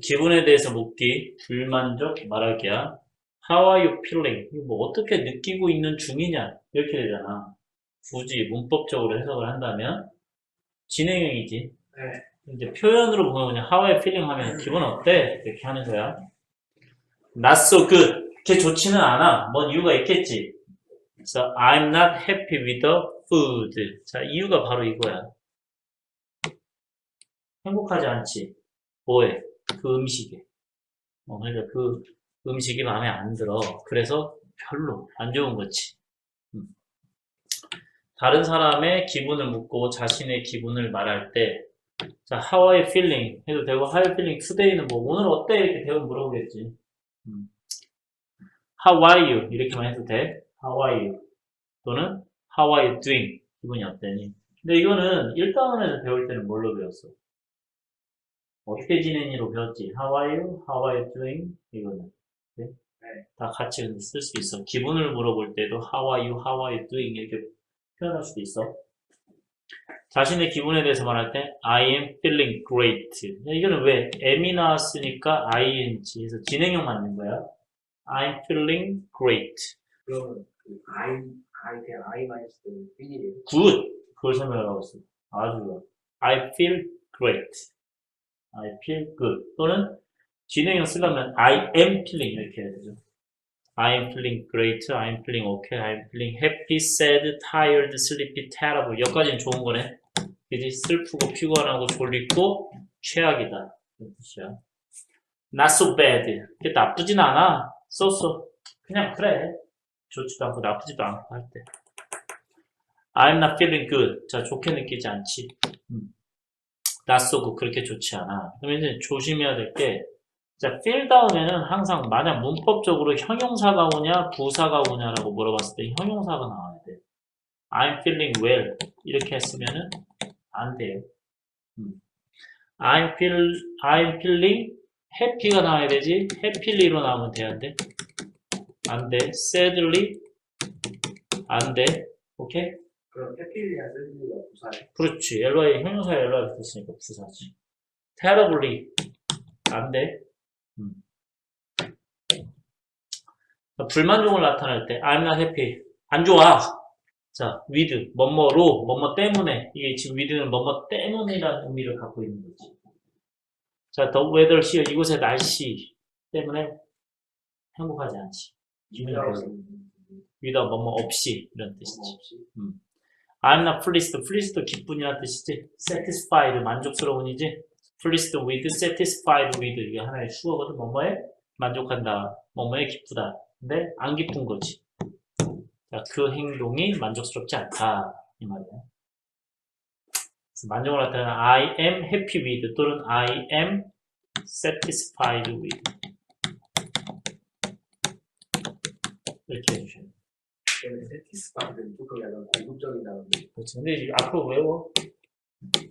기분에 대해서 묻기, 불만족 말하기야. How are you feeling? 뭐 어떻게 느끼고 있는 중이냐? 이렇게 되잖아. 굳이 문법적으로 해석을 한다면 진행형이지. 네. 이제 표현으로 보면 그냥 How are you feeling 하면 기분 어때? 이렇게 하는 거야. Not so good. 그렇게 좋지는 않아. 뭔 이유가 있겠지. 그래서 I'm not happy with the food. 자, 이유가 바로 이거야. 행복하지 않지. 뭐에? 그 음식에. 어, 그러니까 그 음식이 마음에 안 들어. 그래서 별로 안 좋은 거지. 음. 다른 사람의 기분을 묻고 자신의 기분을 말할 때, 자, how are you feeling? 해도 되고, how are you feeling today는 뭐, 오늘 어때? 이렇게 대면 물어보겠지. 음. How are you? 이렇게만 해도 돼. How are you? 또는 How are you doing? 기분이 어때니? 근데 이거는 1단원에서 배울 때는 뭘로 배웠어? 어떻게 지내니로 배웠지? How are you? How are you doing? 이거는. 네? 다 같이 쓸 수 있어. 기분을 물어볼 때도 How are you? How are you doing? 이렇게 표현할 수도 있어. 자신의 기분에 대해서 말할 때 I am feeling great. 이거는 왜? M이 나왔으니까 ing에서 진행형 맞는 거야. I'm feeling great. 그러면 그 I I 그냥 I 마이너스 B이래요. good. 그걸 설명하고 있어. 아주 좋아. I feel great. I feel good. 또는 진행형 쓰려면 I am feeling 이렇게 해야 되죠. I am feeling great. I am feeling okay. I am feeling happy, sad, tired, sleepy, terrible. 여기까지는 좋은 거네. 그지? 슬프고 피곤하고 졸리고 최악이다. 뜻이야. Not so bad. 그게 나쁘진 않아. so so. 그냥 그래. 좋지도 않고 나쁘지도 않고 할 때. I'm not feeling good. 자, 좋게 느끼지 않지. 음. Good. 그렇게 좋지 않아. 그러면 이제 조심해야 될 게, 자, feel 다음에는 항상 만약 문법적으로 형용사가 오냐, 부사가 오냐라고 물어봤을 때 형용사가 나와야 돼. I'm feeling well. 이렇게 했으면은 안 돼요. 음. I'm feel, I'm feeling happy가 나와야 되지. happyly로 나오면 돼야 돼. 안 돼. sadly. 안 돼. 오케이? 그럼 해피리아 셀리가 부사래. 그렇지. LY, 형용사에 LY 붙었으니까 부사지. terribly. 안 돼. 음. 자, 불만족을 나타낼 때, I'm not happy. 안 좋아. 자, with, 뭐뭐로, 뭐뭐 때문에. 이게 지금 with는 뭐뭐 때문이라는 의미를 갖고 있는 거지. 자, the weather here, 이곳의 날씨 때문에 행복하지 않지. without 뭐뭐 없이, 이런 뜻이지. 없이. I'm not pleased. pleased 기쁜이라는 뜻이지. satisfied 만족스러운이지. pleased with, satisfied with 이게 하나의 수어거든. 뭐뭐에 만족한다. 뭐뭐에 기쁘다. 근데 안 기쁜 거지. 자, 그 행동이 만족스럽지 않다. 이 말이야. 그래서 만족을 나타내는 I am happy with 또는 I am satisfied with 이렇게 해주셔야 조금 약간 단어인데. 그렇지. 근데 이제 앞으로 외워.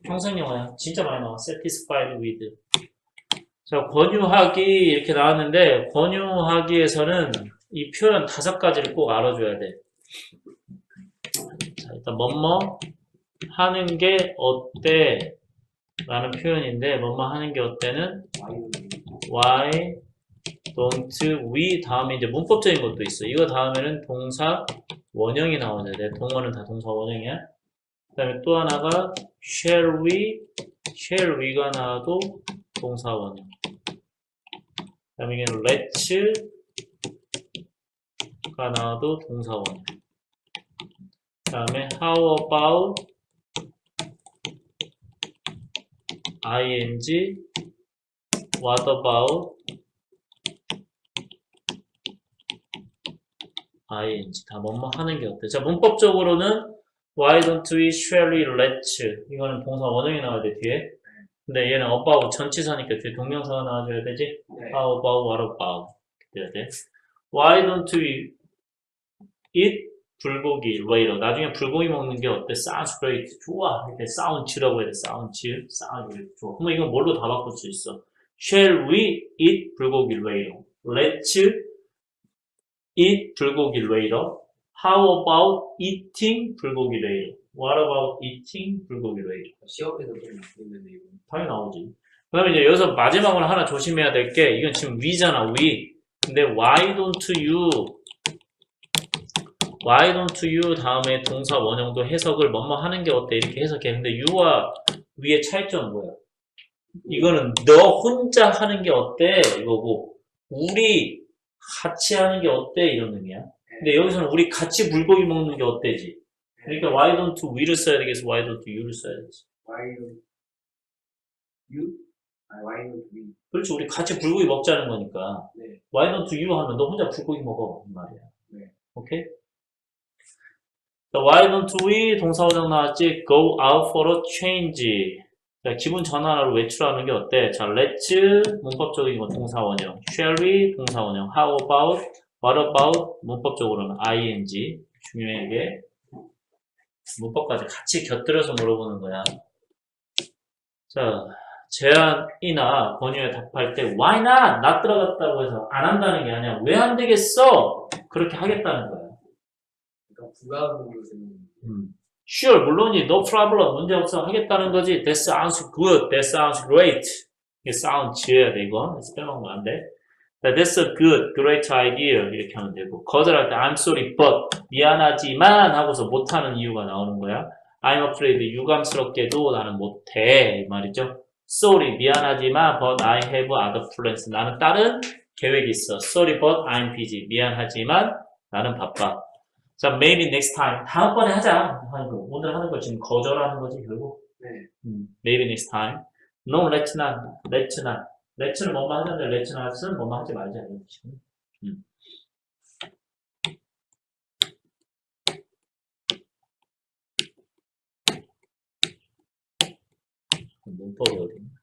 평생 영어야. 진짜 많이 나와. satisfied with. 자, 권유하기 이렇게 나왔는데 권유하기에서는 이 표현 다섯 가지를 꼭 알아줘야 돼. 자, 일단 뭐뭐 하는 게 어때? 라는 표현인데 뭐뭐 하는 게 어때는 why don't we 다음에 이제 문법적인 것도 있어. 이거 다음에는 동사 원형이 나오는데 동어는 다 동사 원형이야. 그다음에 또 하나가 shall we, shall we가 나와도 동사 원형. 그다음에 이게 let's가 나와도 동사 원형. 그다음에 how about ing, what about ing 다 뭐뭐 하는 게 어때? 자 문법적으로는 why don't we shall we let's 이거는 동사 원형이 나와야 돼 뒤에 근데 얘는 about 전치사니까 뒤에 동명사가 나와줘야 되지 네. how about what about 돼야 돼 why don't we eat 불고기 later 나중에 불고기 먹는 게 어때? sounds great 좋아 이렇게 sounds라고 해야 돼 sounds great 좋아 그러면 이건 뭘로 다 바꿀 수 있어 shall we eat 불고기 later let's eat 불고기 later. How about eating 불고기 later? What about eating 불고기 later? 시험에서 좀 있는데 이거. 당연히 나오지. 그 다음에 이제 여기서 마지막으로 하나 조심해야 될 게 이건 지금 we잖아 we. 근데 why don't you why don't you 다음에 동사 원형도 해석을 뭐뭐 하는 게 어때 이렇게 해석했는데 you와 we의 차이점은 뭐야? 이거는 너 혼자 하는 게 어때 이거고 우리 같이 하는 게 어때 이런 의미야. 근데 여기서는 우리 같이 불고기 먹는 게 어때지. 그러니까 why don't we를 써야 되겠어, why don't you를 써야 되지. Why don't you? 아, why don't we? 그렇지, 우리 같이 불고기 먹자는 거니까. 네. why don't you 하면 너 혼자 불고기 먹어 이 말이야. 네. 오케이? 자, why don't we 동사원형 나왔지? go out for a change. 자, 기분 전환하러 외출하는 게 어때? 자, let's 문법적인 건 동사원형, shall we 동사원형, how about, what about 문법적으로는 ing 중요한 게 문법까지 같이 곁들여서 물어보는 거야. 자, 제안이나 권유에 답할 때 why not? not 들어갔다고 해서 안 한다는 게 아니야. 왜 안 되겠어? 그렇게 하겠다는 거야. 그러니까 쓰는 음. Sure, 물론이 no problem, 문제 없어 하겠다는 거지. That sounds good, that sounds great. 이게 sound 지어야 돼, 이거. 스펠링은 안 돼. That's a good, great idea. 이렇게 하면 되고. 거절할 때 I'm sorry, but 미안하지만 하고서 못하는 이유가 나오는 거야. I'm afraid, 유감스럽게도 나는 못해. 이 말이죠. Sorry, 미안하지만 but I have other plans. 나는 다른 계획이 있어. Sorry, but I'm busy. 미안하지만 나는 바빠. 자, maybe next time. 다음번에 하자. 하는 거. 오늘 하는 거 지금 거절하는 거지, 결국. 네. 음, maybe next time. No, let's not. let's not. let's는 뭐뭐 하는데 let's not은 뭐뭐 하지 말자. 이런 식으로. 음. 문법이 어디?